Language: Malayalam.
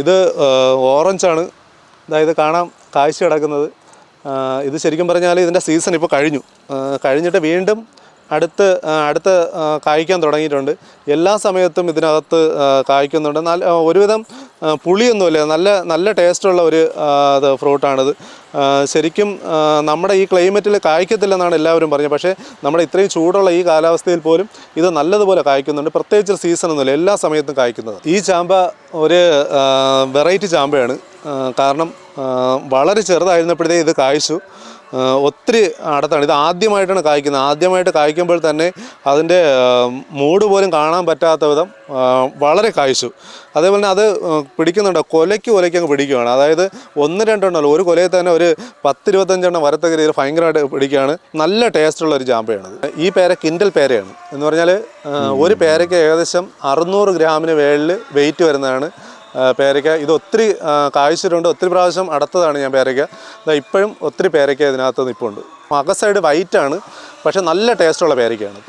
ഇത് ഓറഞ്ചാണ്. അതായത് കാണാം കാഴ്ച കിടക്കുന്നത്. ഇത് ശരിക്കും പറഞ്ഞാൽ ഇതിന്റെ സീസൺ ഇപ്പോൾ കഴിഞ്ഞു. കഴിഞ്ഞിട്ട് വീണ്ടും അടുത്ത് അടുത്ത് കായ്ക്കാൻ തുടങ്ങിയിട്ടുണ്ട്. എല്ലാ സമയത്തും ഇതിനകത്ത് കായ്ക്കുന്നുണ്ട്. നല്ല ഒരുവിധം പുളിയൊന്നുമില്ല. നല്ല നല്ല ടേസ്റ്റുള്ള ഒരു ഇത് ഫ്രൂട്ടാണിത്. ശരിക്കും നമ്മുടെ ഈ ക്ലൈമറ്റിൽ കായ്ക്കത്തില്ലെന്നാണ് എല്ലാവരും പറഞ്ഞത്. പക്ഷേ നമ്മുടെ ഇത്രയും ചൂടുള്ള ഈ കാലാവസ്ഥയിൽ പോലും ഇത് നല്ലതുപോലെ കായ്ക്കുന്നുണ്ട്. പ്രത്യേകിച്ച് സീസൺ ഒന്നുമില്ല എല്ലാ സമയത്തും കായ്ക്കുന്നത്. ഈ ചാമ്പ ഒരു വെറൈറ്റി ചാമ്പയാണ്. കാരണം വളരെ ചെറുതായിരുന്നപ്പോഴത്തേ ഇത് കായ്ച്ചു. ഒത്തിരി അടുത്താണ് ഇത് ആദ്യമായിട്ടാണ് കായ്ക്കുന്നത്. ആദ്യമായിട്ട് കായ്ക്കുമ്പോൾ തന്നെ അതിന്റെ മൂട് പോലും കാണാൻ പറ്റാത്ത വിധം വളരെ കായ്ച്ചു. അതേപോലെ തന്നെ അത് പിടിക്കുന്നുണ്ട്. കൊലയ്ക്ക് കൊലയ്ക്ക് അങ്ങ് പിടിക്കുകയാണ് അതായത് ഒന്ന് രണ്ടെണ്ണമല്ല ഒരു കൊലയിൽ തന്നെ ഒരു പത്തിരുപത്തഞ്ചെണ്ണം വരത്തക്ക രീതിയിൽ ഭയങ്കരമായിട്ട് പിടിക്കുകയാണ്. നല്ല ടേസ്റ്റുള്ള ഒരു ചാമ്പയാണ് ഈ പേര കിൻഡൽ പേരയാണ്. എന്ന് പറഞ്ഞാൽ ഒരു പേരയ്ക്ക് ഏകദേശം അറുന്നൂറ് ഗ്രാമിന് മേളിൽ വെയിറ്റ് വരുന്നതാണ്. പേരയ്ക്ക. ഇത് ഒത്തിരി കായ്ച്ചിട്ടുണ്ട് ഒത്തിരി പ്രാവശ്യം അടുത്തതാണ് ഞാൻ പേരയ്ക്ക. ഇപ്പോഴും ഒത്തിരി പേരയ്ക്ക ഇതിനകത്ത് നിൽപ്പുണ്ട് അക സൈഡ് വൈറ്റ് ആണ് പക്ഷെ നല്ല ടേസ്റ്റുള്ള പേരയ്ക്കയാണ്.